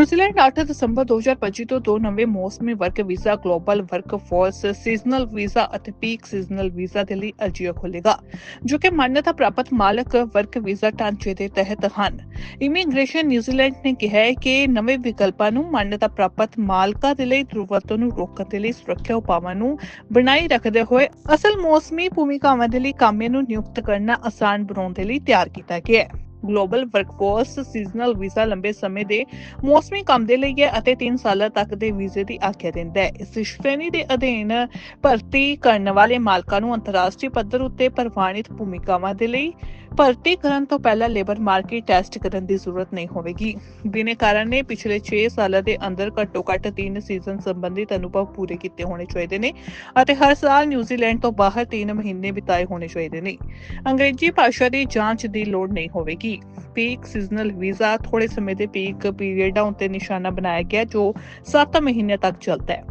New Zealand 8 ਦਸੰਬਰ 2025 ਤੋਂ ਦੋ ਨਵੇਂ ਮੌਸਮੀ work visa global workforce seasonal visa ਅਤੇ ਪੀਕ ਸੀਜ਼ਨਲ ਵੀਜ਼ਾ ਦੇ ਲਈ ਅਰਜ਼ੀਆਂ ਖੋਲੇਗਾ ਜੋ ਕਿ ਮਾਨਤਾ ਪ੍ਰਾਪਤ ਮਾਲਕ ਵਰਕ ਵੀਜ਼ਾ ਢਾਂਚੇ ਦੇ ਤਹਿਤ ਹਨ ਇਮੀਗ੍ਰੇਸ਼ਨ ਨਿਊਜ਼ੀਲੈਂਡ ਨੇ ਕਿਹਾ ਹੈ ਕਿ ਨਵੇਂ ਵਿਕਲਪਾਂ ਨੂੰ ਮਾਨਤਾ ਪ੍ਰਾਪਤ ਮਾਲਕਾਂ ਦੇ ਲਈ ਦੁਰਵਰਤੋਂ ਨੂੰ ਰੋਕਣ ਦੇ ਲਈ ਸੁਰੱਖਿਆ ਉਪਾਵਾਂ ਨੂੰ ਬਣਾਈ ਰੱਖਦੇ ਹੋਏ ਅਸਲ ਮੌਸਮੀ ਭੂਮਿਕਾਵਾਂ ਦੇ ਲਈ ਕਾਮਿਆਂ ਨੂੰ ਨਿਯੁਕਤ ਕਰਨਾ ਆਸਾਨ ਬਣਾਉਣ ਦੇ ਲਈ ਤਿਆਰ ਕੀਤਾ ਗਿਆ ਹੈ ਗਲੋਬਲ ਵਰਕਫੋਰਸ ਸੀਜ਼ਨਲ ਵੀਜ਼ਾ ਲੰਬੇ ਸਮੇਂ ਦੇ ਮੌਸਮੀ ਕੰਮ ਦੇ ਲਈ ਹੈ ਅਤੇ 3 ਸਾਲਾਂ ਤੱਕ ਦੇ ਵੀਜ਼ੇ ਦੀ ਆਗਿਆ ਦਿੰਦਾ ਹੈ। ਇਸ ਸ਼੍ਰੇਣੀ ਦੇ ਅਧੀਨ ਭਰਤੀ ਕਰਨ ਵਾਲੇ ਮਾਲਕਾਂ ਨੂੰ ਅੰਤਰਰਾਸ਼ਟਰੀ ਪੱਧਰ ਉੱਤੇ ਪ੍ਰਵਾਨਿਤ ਭੂਮਿਕਾਵਾਂ ਦੇ ਲਈ ਭਰਤੀ ਕਰਨ ਤੋਂ ਪਹਿਲਾਂ ਲੇਬਰ ਮਾਰਕੀਟ ਟੈਸਟ ਕਰਨ ਦੀ ਜ਼ਰੂਰਤ ਨਹੀਂ ਹੋਵੇਗੀ। ਬਿਨੇਕਾਰਾਂ ਨੇ ਪਿਛਲੇ 6 ਸਾਲਾਂ ਦੇ ਅੰਦਰ ਘੱਟੋ-ਘੱਟ 3 ਸੀਜ਼ਨ ਸੰਬੰਧਿਤ ਅਨੁਭਵ ਪੂਰੇ ਕੀਤੇ ਹੋਣੇ ਚਾਹੀਦੇ ਨੇ ਅਤੇ ਹਰ ਸਾਲ ਨਿਊਜ਼ੀਲੈਂਡ ਤੋਂ ਬਾਹਰ 3 ਮਹੀਨੇ ਬਿਤਾਏ ਹੋਣੇ ਚਾਹੀਦੇ ਨੇ। ਅੰਗਰੇਜ਼ੀ ਭਾਸ਼ਾ ਦੀ ਜਾਂਚ ਦੀ ਲੋੜ ਨਹੀਂ ਹੋਵੇਗੀ। ਪੀਕ ਸੀਜ਼ਨਲ ਵੀਜ਼ਾ ਥੋੜੇ ਸਮੇਂ ਦੇ ਪੀਕ ਪੀਰੀਅਡਾਂ ਉੱਤੇ ਨਿਸ਼ਾਨਾ ਬਣਾਇਆ ਗਿਆ ਜੋ 7 ਮਹੀਨੇ ਤੱਕ ਚੱਲਦਾ ਹੈ।